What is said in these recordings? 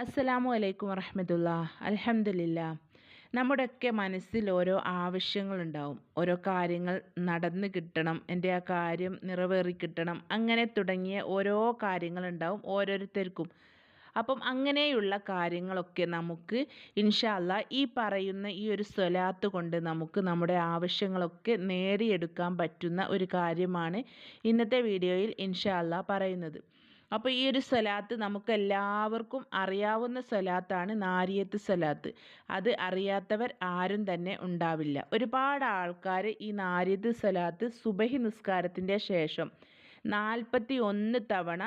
അസ്സലാമു അലൈക്കും വറഹമത്തുള്ള. അലഹമില്ല നമ്മുടെയൊക്കെ മനസ്സിൽ ഓരോ ആവശ്യങ്ങളുണ്ടാവും. ഓരോ കാര്യങ്ങൾ നടന്നു കിട്ടണം. എന്റെ ആ കാര്യം നിറവേറി കിട്ടണം. അങ്ങനെ തുടങ്ങിയ ഓരോ കാര്യങ്ങളുണ്ടാവും ഓരോരുത്തർക്കും. അപ്പം അങ്ങനെയുള്ള കാര്യങ്ങളൊക്കെ നമുക്ക് ഇൻഷാല്ല ഈ പറയുന്ന ഈ ഒരു സ്വലാത്ത് കൊണ്ട് നമുക്ക് നമ്മുടെ ആവശ്യങ്ങളൊക്കെ നേടിയെടുക്കാൻ പറ്റുന്ന ഒരു കാര്യമാണ് ഇന്നത്തെ വീഡിയോയിൽ ഇൻഷാല്ല പറയുന്നത്. അപ്പോൾ ഈ ഒരു സലാത്ത് നമുക്ക് എല്ലാവർക്കും അറിയാവുന്ന സലാത്താണ് നാരിയത്ത് സലാത്ത്. അത് അറിയാത്തവർ ആരും തന്നെ ഉണ്ടാവില്ല. ഒരുപാട് ആൾക്കാർ ഈ നാരിയത്ത് സലാത്ത് സുബഹി നിസ്കാരത്തിന്റെ ശേഷം നാൽപ്പത്തി ഒന്ന് തവണ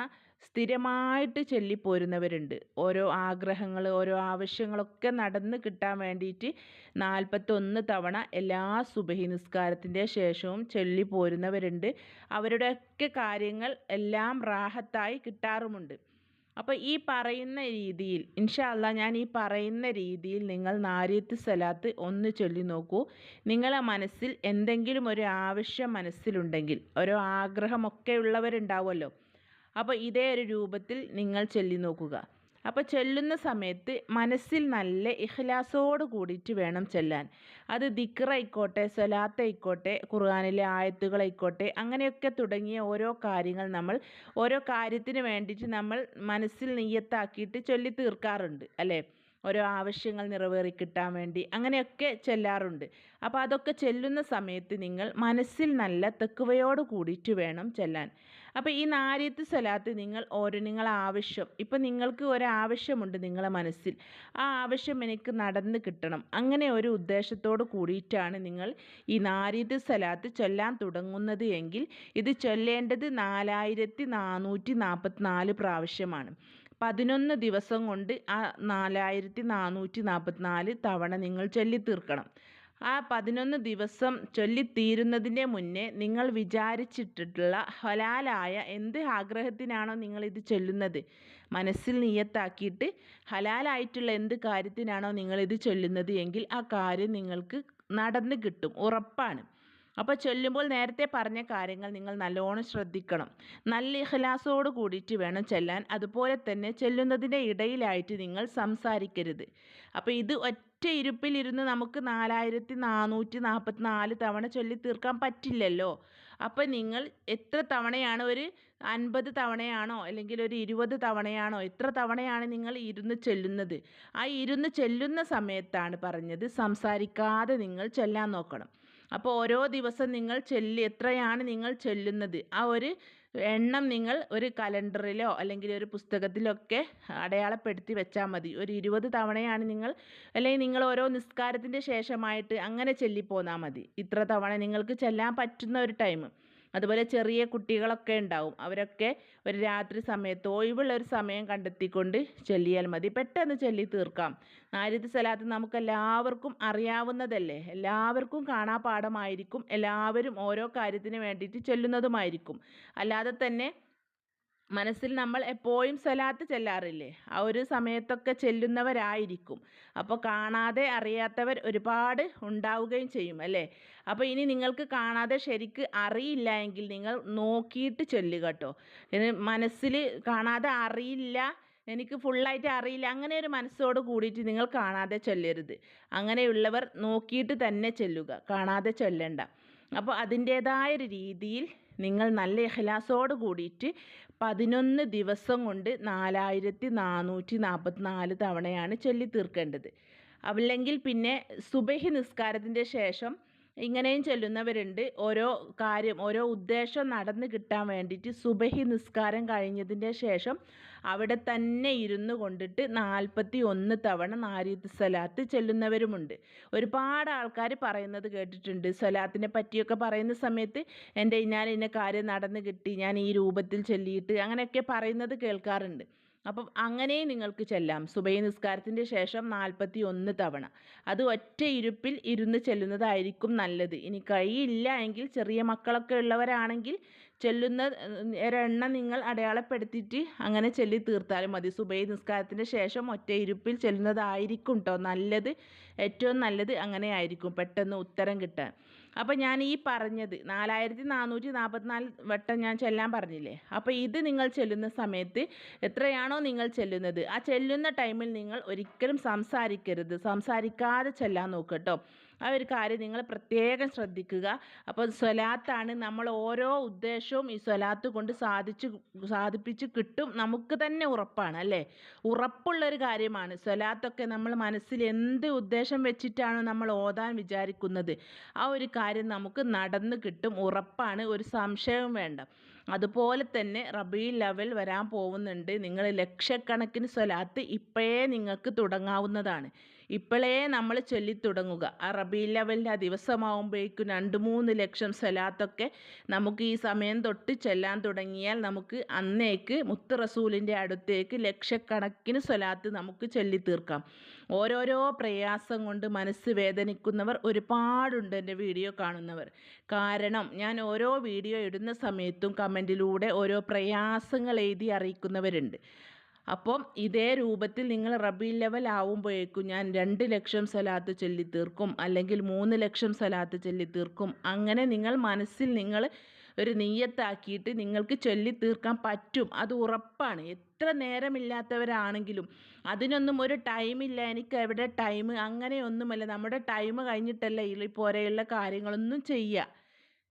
സ്ഥിരമായിട്ട് ചൊല്ലിപ്പോരുന്നവരുണ്ട്. ഓരോ ആഗ്രഹങ്ങൾ ഓരോ ആവശ്യങ്ങളൊക്കെ നടന്ന് കിട്ടാൻ വേണ്ടിയിട്ട് നാൽപ്പത്തൊന്ന് തവണ എല്ലാ സുബഹി നിസ്കാരത്തിന്റെ ശേഷവും ചൊല്ലിപ്പോരുന്നവരുണ്ട്. അവരുടെയൊക്കെ കാര്യങ്ങൾ എല്ലാം റാഹത്തായി കിട്ടാറുമുണ്ട്. അപ്പോൾ ഈ പറയുന്ന രീതിയിൽ ഇൻഷാല്ല ഞാൻ ഈ പറയുന്ന രീതിയിൽ നിങ്ങൾ നാരിയത്ത് സലാത്ത് ഒന്ന് ചൊല്ലി നോക്കൂ. നിങ്ങളെ മനസ്സിൽ എന്തെങ്കിലും ഒരു ആവശ്യം മനസ്സിലുണ്ടെങ്കിൽ ഓരോ ആഗ്രഹമൊക്കെ ഉള്ളവരുണ്ടാവുമല്ലോ. അപ്പോൾ ഇതേ ഒരു രൂപത്തിൽ നിങ്ങൾ ചൊല്ലി നോക്കുക. അപ്പോൾ ചൊല്ലുന്ന സമയത്ത് മനസ്സിൽ നല്ല ഇഖ്ലാസോട് കൂടിയിട്ട് വേണം ചെല്ലാൻ. അത് ദിക്റായിക്കോട്ടെ സ്വലാത്തായിക്കോട്ടെ ഖുർആാനിലെ ആയത്തുകളായിക്കോട്ടെ അങ്ങനെയൊക്കെ തുടങ്ങിയ ഓരോ കാര്യങ്ങൾ നമ്മൾ ഓരോ കാര്യത്തിന് വേണ്ടിയിട്ട് നമ്മൾ മനസ്സിൽ നെയ്യത്താക്കിയിട്ട് ചൊല്ലി തീർക്കാറുണ്ട് അല്ലേ? ഓരോ ആവശ്യങ്ങൾ നിറവേറി കിട്ടാൻ വേണ്ടി അങ്ങനെയൊക്കെ ചെല്ലാറുണ്ട്. അപ്പോൾ അതൊക്കെ ചെല്ലുന്ന സമയത്ത് നിങ്ങൾ മനസ്സിൽ നല്ല തെക്കുവയോട് കൂടിയിട്ട് വേണം ചെല്ലാൻ. അപ്പോൾ ഈ നാരിയത്ത് സ്വലാത്ത് നിങ്ങൾ ഓരോ നിങ്ങൾ ആവശ്യം. ഇപ്പം നിങ്ങൾക്ക് ഒരു ആവശ്യമുണ്ട് നിങ്ങളെ മനസ്സിൽ. ആ ആവശ്യം എനിക്ക് നടന്ന് കിട്ടണം. അങ്ങനെ ഒരു ഉദ്ദേശത്തോട് കൂടിയിട്ടാണ് നിങ്ങൾ ഈ നാരിയത്ത് സ്വലാത്ത് ചൊല്ലാൻ തുടങ്ങുന്നത് എങ്കിൽ ഇത് ചൊല്ലേണ്ടത് നാലായിരത്തി നാനൂറ്റി നാൽപ്പത്തിനാല് പ്രാവശ്യമാണ്. പതിനൊന്ന് ദിവസം കൊണ്ട് ആ നാലായിരത്തി നാനൂറ്റി നാൽപ്പത്തിനാല് തവണ നിങ്ങൾ ചൊല്ലി തീർക്കണം ആ പതിനൊന്ന് ദിവസം ചൊല്ലിത്തീരുന്നതിന്റെ മുന്നേ നിങ്ങൾ വിചാരിച്ചിട്ടുള്ള ഹലാലായ എന്ത് ആഗ്രഹത്തിനാണോ നിങ്ങൾ ഇത് ചൊല്ലുന്നത്? മനസ്സിൽ നിയത്താക്കിയിട്ട് ഹലാലായിട്ടുള്ള എന്ത് കാര്യത്തിനാണോ നിങ്ങളിത് ചൊല്ലുന്നത് എങ്കിൽ ആ കാര്യം നിങ്ങൾക്ക് നടന്നു കിട്ടും ഉറപ്പാണ്. അപ്പോൾ ചൊല്ലുമ്പോൾ നേരത്തെ പറഞ്ഞ കാര്യങ്ങൾ നിങ്ങൾ നല്ലോണം ശ്രദ്ധിക്കണം. നല്ല ഇഹ്ലാസോട് കൂടിയിട്ട് വേണം ചെല്ലാൻ. അതുപോലെ തന്നെ ചെല്ലുന്നതിന്റെ ഇടയിലായിട്ട് നിങ്ങൾ സംസാരിക്കരുത്. അപ്പോൾ ഇത് ഒറ്റ ഇരുപ്പിലിരുന്ന് നമുക്ക് നാലായിരത്തി നാനൂറ്റി നാൽപ്പത്തി നാല് തവണ ചൊല്ലി തീർക്കാൻ പറ്റില്ലല്ലോ. അപ്പോൾ നിങ്ങൾ എത്ര തവണയാണ് ഒരു അൻപത് തവണയാണോ അല്ലെങ്കിൽ ഒരു ഇരുപത് തവണയാണോ എത്ര തവണയാണ് നിങ്ങൾ ഇരുന്ന് ചെല്ലുന്നത്? ആ ഇരുന്ന് ചെല്ലുന്ന സമയത്താണ് പറഞ്ഞത് സംസാരിക്കാതെ നിങ്ങൾ ചെല്ലാൻ നോക്കണം. അപ്പോൾ ഓരോ ദിവസം നിങ്ങൾ ചെല്ലി എത്രയാണ് നിങ്ങൾ ചെല്ലുന്നത്? ആ ഒരു എണ്ണം നിങ്ങൾ ഒരു കലണ്ടറിലോ അല്ലെങ്കിൽ ഒരു പുസ്തകത്തിലൊക്കെ അടയാളപ്പെടുത്തി വെച്ചാൽ മതി. ഒരു ഇരുപത് തവണയാണ് നിങ്ങൾ അല്ലെങ്കിൽ നിങ്ങൾ ഓരോ നിസ്കാരത്തിന്റെ ശേഷമായിട്ട് അങ്ങനെ ചെല്ലിപ്പോന്നാൽ മതി. ഇത്ര തവണ നിങ്ങൾക്ക് ചെല്ലാൻ പറ്റുന്ന ഒരു ടൈം. അതുപോലെ ചെറിയ കുട്ടികളൊക്കെ ഉണ്ടാവും. അവരൊക്കെ ഒരു രാത്രി സമയത്ത് ഒഴിവുള്ള ഒരു സമയം കണ്ടെത്തിക്കൊണ്ട് ചൊല്ലിയാൽ മതി. പെട്ടെന്ന് ചൊല്ലി തീർക്കാം. നാരിത്ത് സലാത്ത് നമുക്ക് എല്ലാവർക്കും അറിയാവുന്നതല്ലേ? എല്ലാവർക്കും കാണാപാഠമായിരിക്കും എല്ലാവരും ഓരോ കാര്യത്തിന് വേണ്ടിയിട്ട് ചൊല്ലുന്നതുമായിരിക്കും. അല്ലാതെ തന്നെ മനസ്സിൽ നമ്മൾ എപ്പോഴും സ്വലാത്ത് ചെല്ലാറില്ലേ? ആ ഒരു സമയത്തൊക്കെ ചെല്ലുന്നവരായിരിക്കും. അപ്പോൾ കാണാതെ അറിയാത്തവർ ഒരുപാട് ഉണ്ടാവുകയും ചെയ്യും അല്ലേ? അപ്പോൾ ഇനി നിങ്ങൾക്ക് കാണാതെ ശരിക്ക് അറിയില്ല എങ്കിൽ നിങ്ങൾ നോക്കിയിട്ട് ചൊല്ലുക കേട്ടോ. മനസ്സിൽ കാണാതെ അറിയില്ല എനിക്ക് ഫുള്ളായിട്ട് അറിയില്ല അങ്ങനെ ഒരു മനസ്സോട് കൂടിയിട്ട് നിങ്ങൾ കാണാതെ ചൊല്ലരുത്. അങ്ങനെയുള്ളവർ നോക്കിയിട്ട് തന്നെ ചൊല്ലുക കാണാതെ ചൊല്ലണ്ട. അപ്പോൾ അതിന്റേതായ ഒരു രീതിയിൽ നിങ്ങൾ നല്ല ഇഖ്ലാസോട് കൂടിയിട്ട് പതിനൊന്ന് ദിവസം കൊണ്ട് നാലായിരത്തി നാനൂറ്റി നാൽപ്പത്തി നാല് തവണയാണ് ചൊല്ലി തീർക്കേണ്ടത് അല്ലെങ്കിൽ പിന്നെ സുബഹി നിസ്കാരത്തിന്റെ ശേഷം ഇങ്ങനെയും ചൊല്ലുന്നവരുണ്ട്. ഓരോ കാര്യം ഓരോ ഉദ്ദേശം നടന്നു കിട്ടാൻ വേണ്ടിയിട്ട് സുബഹി നിസ്കാരം കഴിഞ്ഞതിന്റെ ശേഷം അവിടെ തന്നെ ഇരുന്ന് കൊണ്ടിട്ട് നാൽപ്പത്തി ഒന്ന് തവണ നാരിയത്ത് സ്വലാത്ത് ചെല്ലുന്നവരുമുണ്ട്. ഒരുപാട് ആൾക്കാർ പറയുന്നത് കേട്ടിട്ടുണ്ട്. സ്വലാത്തിനെ പറ്റിയൊക്കെ പറയുന്ന സമയത്ത് എന്റെ ഞാൻ ഇന്ന കാര്യം നടന്ന് കിട്ടി ഞാൻ ഈ രൂപത്തിൽ ചൊല്ലിയിട്ട് അങ്ങനെയൊക്കെ പറയുന്നത് കേൾക്കാറുണ്ട്. അപ്പം അങ്ങനെയും നിങ്ങൾക്ക് ചെല്ലാം. സുബൈ നിസ്കാരത്തിന്റെ ശേഷം നാൽപ്പത്തി ഒന്ന് തവണ. അത് ഒറ്റ ഇരുപ്പിൽ ഇരുന്ന് ചെല്ലുന്നതായിരിക്കും നല്ലത്. ഇനി കഴിയില്ല എങ്കിൽ ചെറിയ മക്കളൊക്കെ ഉള്ളവരാണെങ്കിൽ ചെല്ലുന്ന ഒരെണ്ണം നിങ്ങൾ അടയാളപ്പെടുത്തിയിട്ട് അങ്ങനെ ചൊല്ലി തീർത്താലും മതി. സുബൈ നിസ്കാരത്തിന് ശേഷം ഒറ്റയിരുപ്പിൽ ചെല്ലുന്നതായിരിക്കും കേട്ടോ നല്ലത് ഏറ്റവും നല്ലത് അങ്ങനെ ആയിരിക്കും പെട്ടെന്ന് ഉത്തരം കിട്ടാൻ. അപ്പോൾ ഞാൻ ഈ പറഞ്ഞത് നാലായിരത്തി നാനൂറ്റി നാൽപ്പത്തിനാല് വട്ടം ഞാൻ ചെല്ലാൻ പറഞ്ഞില്ലേ? അപ്പോൾ ഇത് നിങ്ങൾ ചെല്ലുന്ന സമയത്ത് എത്രയാണോ നിങ്ങൾ ചെല്ലുന്നത്? ആ ചെല്ലുന്ന ടൈമിൽ നിങ്ങൾ ഒരിക്കലും സംസാരിക്കരുത്. സംസാരിക്കാതെ ചെല്ലാൻ നോക്കട്ടോ ആ ഒരു കാര്യം നിങ്ങൾ പ്രത്യേകം ശ്രദ്ധിക്കുക. അപ്പോൾ സ്വലാത്താണ് നമ്മൾ ഓരോ ഉദ്ദേശവും ഈ സ്വലാത്ത് കൊണ്ട് സാധിച്ചു സാധിപ്പിച്ച് കിട്ടും. നമുക്ക് തന്നെ ഉറപ്പാണ് അല്ലേ? ഉറപ്പുള്ളൊരു കാര്യമാണ്. സ്വലാത്തൊക്കെ നമ്മൾ മനസ്സിൽ എന്ത് ഉദ്ദേശം വെച്ചിട്ടാണ് നമ്മൾ ഓതാൻ വിചാരിക്കുന്നത്. ആ ഒരു കാര്യം നമുക്ക് നടന്ന് കിട്ടും. ഉറപ്പാണ്. ഒരു സംശയവും വേണ്ട. അതുപോലെ തന്നെ റബീ ലെവൽ വരാൻ പോകുന്നുണ്ട്. നിങ്ങൾ ലക്ഷക്കണക്കിന് സ്വലാത്ത് ഇപ്പോഴേ നിങ്ങൾക്ക് തുടങ്ങാവുന്നതാണ്. ഇപ്പോഴേ നമ്മൾ ചൊല്ലിത്തുടങ്ങുക. ആ റബീ ലെവലിന്റെ ആ ദിവസമാകുമ്പോഴേക്കും രണ്ട് മൂന്ന് ലക്ഷം സ്വലാത്തൊക്കെ നമുക്ക് ഈ സമയം തൊട്ട് ചെല്ലാൻ തുടങ്ങിയാൽ നമുക്ക് അന്നേക്ക് മുത്ത് റസൂലിന്റെ അടുത്തേക്ക് ലക്ഷക്കണക്കിന് സ്വലാത്ത് നമുക്ക് ചൊല്ലിത്തീർക്കാം. ഓരോരോ പ്രയാസം കൊണ്ട് മനസ്സ് വേദനിക്കുന്നവർ ഒരുപാടുണ്ട് എന്റെ വീഡിയോ കാണുന്നവർ. കാരണം ഞാൻ ഓരോ വീഡിയോ ഇടുന്ന സമയത്തും കമന്റിലൂടെ ഓരോ പ്രയാസങ്ങൾ എഴുതി അറിയിക്കുന്നവരുണ്ട്. അപ്പം ഇതേ രൂപത്തിൽ നിങ്ങൾ റബി ലെവൽ ആവുമ്പോഴേക്കും ഞാൻ രണ്ട് ലക്ഷം സ്വലാത്ത് ചൊല്ലി തീർക്കും അല്ലെങ്കിൽ മൂന്ന് ലക്ഷം സ്വലാത്ത് ചൊല്ലി തീർക്കും അങ്ങനെ നിങ്ങൾ മനസ്സിൽ നിങ്ങൾ ഒരു നീയത്താക്കിയിട്ട് നിങ്ങൾക്ക് ചൊല്ലി തീർക്കാൻ പറ്റും. അത് ഉറപ്പാണ്. എത്ര നേരമില്ലാത്തവരാണെങ്കിലും അതിനൊന്നും ഒരു ടൈമില്ല. എനിക്ക് എവിടെ ടൈം? അങ്ങനെയൊന്നുമല്ല. നമ്മുടെ ടൈം കഴിഞ്ഞിട്ടല്ല ഈ പോലെയുള്ള കാര്യങ്ങളൊന്നും ചെയ്യുക.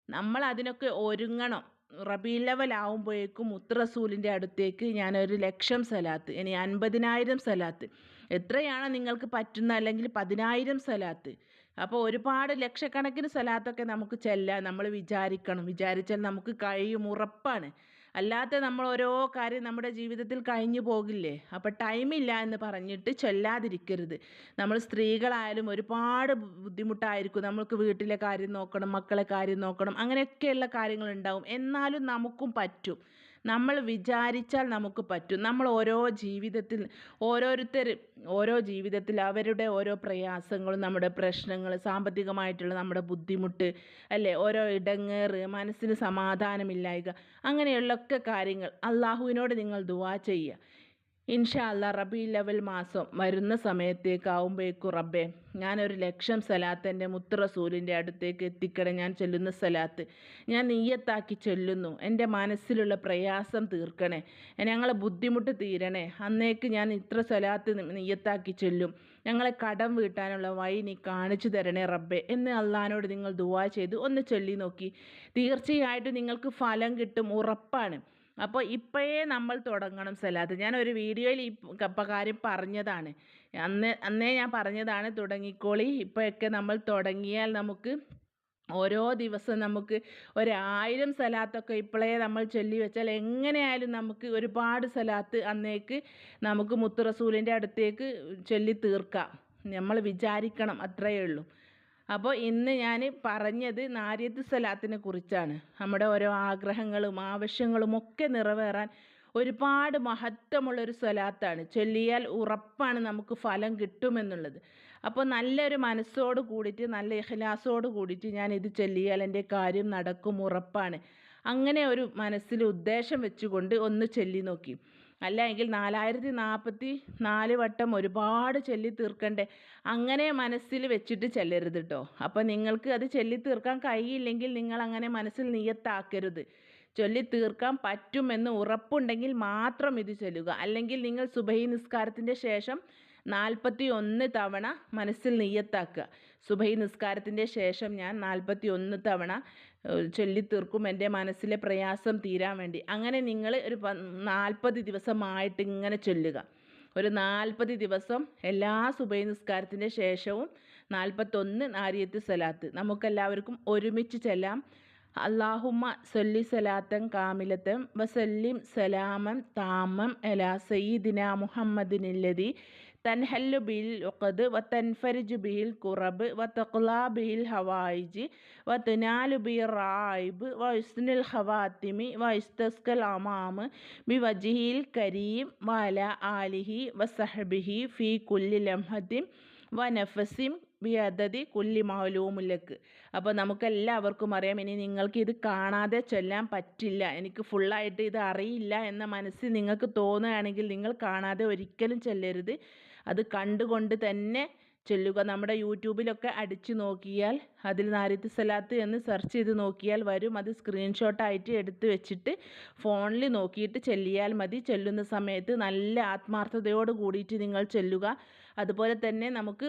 നമ്മൾ അതിനൊക്കെ ഒരുങ്ങണം. റബീ ലെവൽ ആവുമ്പോഴേക്കും ഉത്തറസൂലിന്റെ അടുത്തേക്ക് ഞാനൊരു ലക്ഷം സലാത്ത് ഇനി അൻപതിനായിരം സലാത്ത്. എത്രയാണ് നിങ്ങൾക്ക് പറ്റുന്ന അല്ലെങ്കിൽ പതിനായിരം സലാത്ത്? അപ്പോൾ ഒരുപാട് ലക്ഷക്കണക്കിന് സലാത്തൊക്കെ നമുക്ക് ചെല്ലാം നമ്മൾ വിചാരിക്കണം. വിചാരിച്ചാൽ നമുക്ക് കഴിയും ഉറപ്പാണ്. അല്ലാത്ത നമ്മൾ ഓരോ കാര്യം നമ്മുടെ ജീവിതത്തിൽ കഴിഞ്ഞു പോകില്ലേ? അപ്പോൾ ടൈമില്ല എന്ന് പറഞ്ഞിട്ട് ചൊല്ലാതിരിക്കരുത്. നമ്മൾ സ്ത്രീകളായാലും ഒരുപാട് ബുദ്ധിമുട്ടായിരിക്കും. നമ്മൾക്ക് വീട്ടിലെ കാര്യം നോക്കണം മക്കളെ കാര്യം നോക്കണം അങ്ങനെയൊക്കെയുള്ള കാര്യങ്ങളുണ്ടാവും. എന്നാലും നമുക്കും പറ്റും. നമ്മൾ വിചാരിച്ചാൽ നമുക്ക് പറ്റും. നമ്മൾ ഓരോ ജീവിതത്തിൽ ഓരോരുത്തർ ഓരോ ജീവിതത്തിൽ അവരുടെ ഓരോ പ്രയാസങ്ങളും നമ്മുടെ പ്രശ്നങ്ങൾ സാമ്പത്തികമായിട്ടുള്ള നമ്മുടെ ബുദ്ധിമുട്ട് അല്ലേ? ഓരോ ഇടങ്ങേറ് മനസ്സിന് സമാധാനമില്ലായ്ക അങ്ങനെയുള്ളൊക്കെ കാര്യങ്ങൾ അള്ളാഹുവിനോട് നിങ്ങൾ ദുവാ ചെയ്യുക. ഇൻഷാ അല്ല റബി ലവൽ മാസം വരുന്ന സമയത്തേക്കാവുമ്പോഴേക്കും റബ്ബേ ഞാനൊരു ലക്ഷം സലാത്ത് എന്റെ മുത്ത് അടുത്തേക്ക് എത്തിക്കട ഞാൻ ചൊല്ലുന്ന സലാത്ത്. ഞാൻ നീയത്താക്കി ചൊല്ലുന്നു. എന്റെ മനസ്സിലുള്ള പ്രയാസം തീർക്കണേ. ഞങ്ങളെ ബുദ്ധിമുട്ട് തീരണേ. അന്നേക്ക് ഞാൻ ഇത്ര സലാത്ത് നീയത്താക്കി ചൊല്ലും. ഞങ്ങളെ കടം വീട്ടാനുള്ള വഴി നീ കാണിച്ചു തരണേ റബ്ബെ എന്ന് അള്ളഹാനോട് നിങ്ങൾ ദുവാ ചെയ്ത് ഒന്ന് ചൊല്ലി നോക്കി. തീർച്ചയായിട്ടും നിങ്ങൾക്ക് ഫലം കിട്ടും ഉറപ്പാണ്. അപ്പോൾ ഇപ്പോഴേ നമ്മൾ തുടങ്ങണം സലാത്ത്. ഞാൻ ഒരു വീഡിയോയിൽ ഈ കാര്യം പറഞ്ഞതാണ്. അന്ന് അന്നേ ഞാൻ പറഞ്ഞതാണ് തുടങ്ങിക്കോളി. ഇപ്പോഴൊക്കെ നമ്മൾ തുടങ്ങിയാൽ നമുക്ക് ഓരോ ദിവസം നമുക്ക് ഒരായിരം സലാത്തൊക്കെ ഇപ്പോഴേ നമ്മൾ ചൊല്ലി വെച്ചാൽ എങ്ങനെയായാലും നമുക്ക് ഒരുപാട് സലാത്ത് അന്നേക്ക് നമുക്ക് മുത്തുറസൂലിന്റെ അടുത്തേക്ക് ചൊല്ലി തീർക്കാം. നമ്മൾ വിചാരിക്കണം അത്രയേ ഉള്ളൂ. അപ്പോൾ ഇന്ന് ഞാൻ പറഞ്ഞത് നാരിയത്ത് സലാത്തിനെ കുറിച്ചാണ്. നമ്മുടെ ഓരോ ആഗ്രഹങ്ങളും ആവശ്യങ്ങളും ഒക്കെ നിറവേറാൻ ഒരുപാട് മഹത്വമുള്ളൊരു സ്വലാത്താണ് ചൊല്ലിയാൽ ഉറപ്പാണ് നമുക്ക് ഫലം കിട്ടുമെന്നുള്ളത്. അപ്പോൾ നല്ലൊരു മനസ്സോട് കൂടിയിട്ട് നല്ല ഇഹ്ലാസോട് കൂടിയിട്ട് ഞാൻ ഇത് ചൊല്ലിയാൽ എന്റെ കാര്യം നടക്കും ഉറപ്പാണ്. അങ്ങനെ ഒരു മനസ്സിൽ ഉദ്ദേശം വെച്ചുകൊണ്ട് ഒന്ന് ചൊല്ലി നോക്കി. അല്ല എങ്കിൽ നാലായിരത്തി നാൽപ്പത്തി നാല് വട്ടം ഒരുപാട് ചൊല്ലി തീർക്കണ്ടേ അങ്ങനെ മനസ്സിൽ വെച്ചിട്ട് ചെല്ലരുത് കേട്ടോ അപ്പോൾ നിങ്ങൾക്ക് അത് ചൊല്ലി തീർക്കാൻ കഴിയില്ലെങ്കിൽ നിങ്ങൾ അങ്ങനെ മനസ്സിൽ നിയത്താക്കരുത്. ചൊല്ലി തീർക്കാൻ പറ്റുമെന്ന് ഉറപ്പുണ്ടെങ്കിൽ മാത്രം ഇത് ചൊല്ലുക. അല്ലെങ്കിൽ നിങ്ങൾ സുബഹി നിസ്കാരത്തിന്റെ ശേഷം നാൽപ്പത്തി ഒന്ന് തവണ മനസ്സിൽ നെയ്യത്താക്കുക. സുബൈ നിസ്കാരത്തിന്റെ ശേഷം ഞാൻ നാൽപ്പത്തി ഒന്ന് തവണ ചൊല്ലിത്തീർക്കും എന്റെ മനസ്സിലെ പ്രയാസം തീരാൻ വേണ്ടി. അങ്ങനെ നിങ്ങൾ ഒരു നാൽപ്പത് ദിവസമായിട്ട് ഇങ്ങനെ ചൊല്ലുക. ഒരു നാൽപ്പത് ദിവസം എല്ലാ സുബൈ നിസ്കാരത്തിന്റെ ശേഷവും നാൽപ്പത്തൊന്ന് നാരിയത്ത് സലാത്ത്. നമുക്കെല്ലാവർക്കും ഒരുമിച്ച് ചെല്ലാം. അള്ളാഹുമ്മ സൊല്ലി സലാത്തൻ കാമിലത്തം വസല്ലിം സലാമൻ താമം എലാ സയ്യിദിന മുഹമ്മദിനില്ലതി തൻഹല്ലു ബിൽ ഉഖദ് വ തൻഫരിജു ബിൽ കുറബ് വ തഖ്ലാ ബിൽ ഹവായിജ് വ തുനാലു ബി റായിബ് വ ഇസ്നുൽ ഖവാത്തിമി വ ഇസ്തസ്കൽ അമാമ് ബി വജിഹിൽ കരീം വല ആലിഹി വ സഹബിഹി ഫി കുല്ലി ലംഹത്തിം വ നഫസിം ബി അതതി കുല്ലി മൗലൂമുലക്ക് അപ്പോൾ നമുക്കെല്ലാവർക്കും അറിയാം. ഇനി നിങ്ങൾക്ക് ഇത് കാണാതെ ചൊല്ലാൻ പറ്റില്ല. എനിക്ക് ഫുള്ളായിട്ട് ഇത് അറിയില്ല എന്ന മനസ്സിൽ നിങ്ങൾക്ക് തോന്നുകയാണെങ്കിൽ നിങ്ങൾ കാണാതെ ഒരിക്കലും ചൊല്ലരുത്. അത് കണ്ടുകൊണ്ട് തന്നെ ചൊല്ലുക. നമ്മുടെ യൂട്യൂബിലൊക്കെ അടിച്ചു നോക്കിയാൽ അതിൽ നാരിത്ത് സലാത്ത് എന്ന് സെർച്ച് ചെയ്ത് നോക്കിയാൽ വരും. അത് സ്ക്രീൻഷോട്ടായിട്ട് എടുത്ത് വെച്ചിട്ട് ഫോണിൽ നോക്കിയിട്ട് ചെല്ലിയാൽ മതി. ചെല്ലുന്ന സമയത്ത് നല്ല ആത്മാർത്ഥതയോട് കൂടിയിട്ട് നിങ്ങൾ ചെല്ലുക. അതുപോലെ തന്നെ നമുക്ക്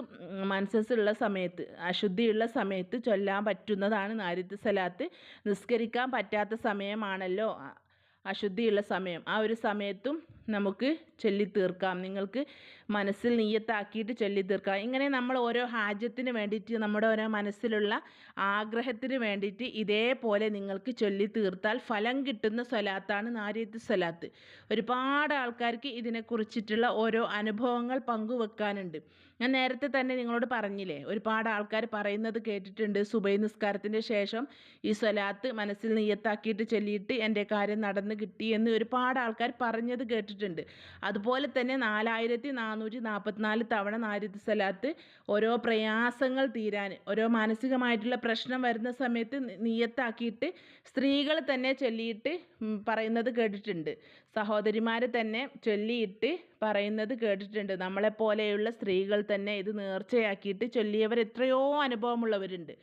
മനസ്സസ്സുള്ള സമയത്ത് അശുദ്ധിയുള്ള സമയത്ത് ചൊല്ലാൻ പറ്റുന്നതാണ് നാരിത്ത് സലാത്ത്. നിസ്കരിക്കാൻ പറ്റാത്ത സമയമാണല്ലോ. അശുദ്ധിയുള്ള സമയം. ആ ഒരു സമയത്തും നമുക്ക് ചൊല്ലി തീർക്കാം നിങ്ങൾക്ക് മനസ്സിൽ നീയത്താക്കിയിട്ട് ചൊല്ലി തീർക്കുക ഇങ്ങനെ നമ്മൾ ഓരോ ഹാജത്തിന് വേണ്ടിയിട്ട് നമ്മുടെ ഓരോ മനസ്സിലുള്ള ആഗ്രഹത്തിന് വേണ്ടിയിട്ട് ഇതേപോലെ നിങ്ങൾക്ക് ചൊല്ലി തീർത്താൽ ഫലം കിട്ടുന്ന സ്വലാത്താണ് നാരിയത്ത് സ്വലാത്ത്. ഒരുപാട് ആൾക്കാർക്ക് ഇതിനെക്കുറിച്ചിട്ടുള്ള ഓരോ അനുഭവങ്ങൾ പങ്കുവെക്കാനുണ്ട്. ഞാൻ നേരത്തെ തന്നെ നിങ്ങളോട് പറഞ്ഞില്ലേ ഒരുപാട് ആൾക്കാർ പറയുന്നത് കേട്ടിട്ടുണ്ട് സുബൈ നിസ്കാരത്തിന്റെ ശേഷം ഈ സ്വലാത്ത് മനസ്സിൽ നീയത്താക്കിയിട്ട് ചൊല്ലിയിട്ട് എന്റെ കാര്യം നടന്ന് കിട്ടി എന്ന് ഒരുപാട് ആൾക്കാർ പറഞ്ഞത് കേട്ടിട്ടുണ്ട്. അതുപോലെ തന്നെ നാലായിരത്തി നാനൂറ്റി നാൽപ്പത്തിനാല് തവണ നാരിത്ത് സ്വലാത്ത് ഓരോ പ്രയാസങ്ങൾ തീരാൻ ഓരോ മാനസികമായിട്ടുള്ള പ്രശ്നം വരുന്ന സമയത്ത് നീയത്താക്കിയിട്ട് സ്ത്രീകൾ തന്നെ ചൊല്ലിയിട്ട് പറയുന്നത് കേട്ടിട്ടുണ്ട്. സഹോദരിമാർ തന്നെ ചൊല്ലിയിട്ട് പറയുന്നത് കേട്ടിട്ടുണ്ട്. നമ്മളെപ്പോലെയുള്ള സ്ത്രീകൾ തന്നെ ഇത് നേർച്ചയാക്കിയിട്ട് ചൊല്ലിയവർ എത്രയോ അനുഭവമുള്ളവരുണ്ട്.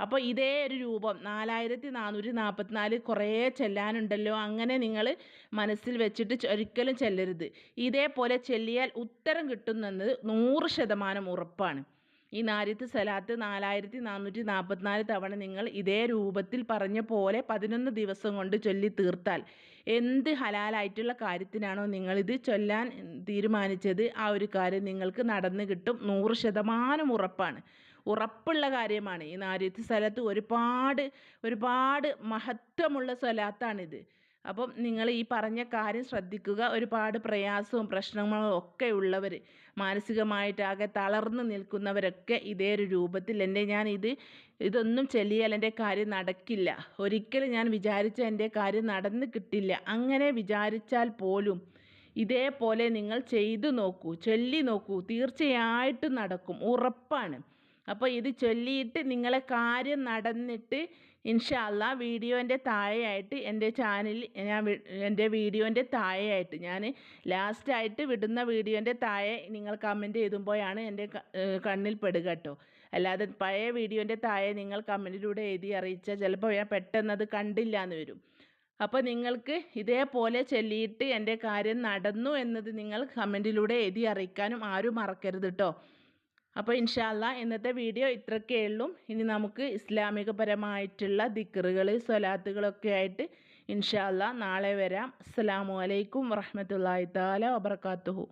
അപ്പോൾ ഇതേ ഒരു രൂപം. നാലായിരത്തി നാനൂറ്റി നാൽപ്പത്തിനാല് കുറേ ചെല്ലാനുണ്ടല്ലോ. അങ്ങനെ നിങ്ങൾ മനസ്സിൽ വെച്ചിട്ട് ഒരിക്കലും ചെല്ലരുത്. ഇതേപോലെ ചെല്ലിയാൽ ഉത്തരം കിട്ടുന്നത് നൂറ് ശതമാനം ഉറപ്പാണ്. ഈ നാരിത്ത് സലാത്ത് നാലായിരത്തി നാനൂറ്റി നാൽപ്പത്തിനാല് തവണ നിങ്ങൾ ഇതേ രൂപത്തിൽ പറഞ്ഞ പോലെ പതിനൊന്ന് ദിവസം കൊണ്ട് ചൊല്ലി തീർത്താൽ എന്ത് ഹലാലായിട്ടുള്ള കാര്യത്തിനാണോ നിങ്ങളിത് ചൊല്ലാൻ തീരുമാനിച്ചത് ആ ഒരു കാര്യം നിങ്ങൾക്ക് നടന്നു കിട്ടും നൂറ് ശതമാനം ഉറപ്പാണ്. ഉറപ്പുള്ള കാര്യമാണ്. ഈ നാരിയത്ത് സ്ഥലത്ത് ഒരുപാട് ഒരുപാട് മഹത്വമുള്ള സ്വലാത്താണിത്. അപ്പം നിങ്ങൾ ഈ പറഞ്ഞ കാര്യം ശ്രദ്ധിക്കുക. ഒരുപാട് പ്രയാസവും പ്രശ്നങ്ങളും ഒക്കെ ഉള്ളവർ മാനസികമായിട്ടാകെ തളർന്നു നിൽക്കുന്നവരൊക്കെ ഇതേ ഒരു രൂപത്തിൽ. എന്റെ ഞാൻ ഇത് ഇതൊന്നും ചെല്ലിയാൽ എന്റെ കാര്യം നടക്കില്ല. ഒരിക്കലും ഞാൻ വിചാരിച്ച എന്റെ കാര്യം നടന്നു കിട്ടില്ല. അങ്ങനെ വിചാരിച്ചാൽ പോലും ഇതേപോലെ നിങ്ങൾ ചെയ്തു നോക്കൂ ചൊല്ലി നോക്കൂ. തീർച്ചയായിട്ടും നടക്കും. ഉറപ്പാണ്. അപ്പോൾ ഇത് ചൊല്ലിയിട്ട് നിങ്ങളെ കാര്യം നടന്നിട്ട് ഇൻഷാല്ല വീഡിയോന്റെ താഴെയായിട്ട് എന്റെ ചാനൽ ഞാൻ എന്റെ വീഡിയോന്റെ താഴെയായിട്ട് ഞാൻ ലാസ്റ്റായിട്ട് വിടുന്ന വീഡിയോന്റെ താഴെ നിങ്ങൾ കമന്റ് ചെയ്തുമ്പോഴാണ് എന്റെ കണ്ണിൽ പെടുക കേട്ടോ. അല്ലാതെ പഴയ വീഡിയോന്റെ താഴെ നിങ്ങൾ കമന്റിലൂടെ എഴുതി അറിയിച്ചാൽ ചിലപ്പോൾ ഞാൻ പെട്ടെന്ന് അത് കണ്ടില്ല എന്ന് വരും. അപ്പോൾ നിങ്ങൾക്ക് ഇതേപോലെ ചൊല്ലിയിട്ട് എന്റെ കാര്യം നടന്നു എന്നത് നിങ്ങൾ കമന്റിലൂടെ എഴുതി അറിയിക്കാനും ആരും മറക്കരുത് കേട്ടോ. അപ്പോൾ ഇൻഷാല്ല ഇന്നത്തെ വീഡിയോ ഇത്രയൊക്കെ ഇനി നമുക്ക് ഇസ്ലാമികപരമായിട്ടുള്ള ദിക്കറുകൾ സ്വലാത്തുകളൊക്കെ ആയിട്ട് ഇൻഷാല്ല നാളെ വരാം. അസ്സാം വലൈക്കും വറഹമത്തല്ലാ താല വബർക്കാത്തുഹു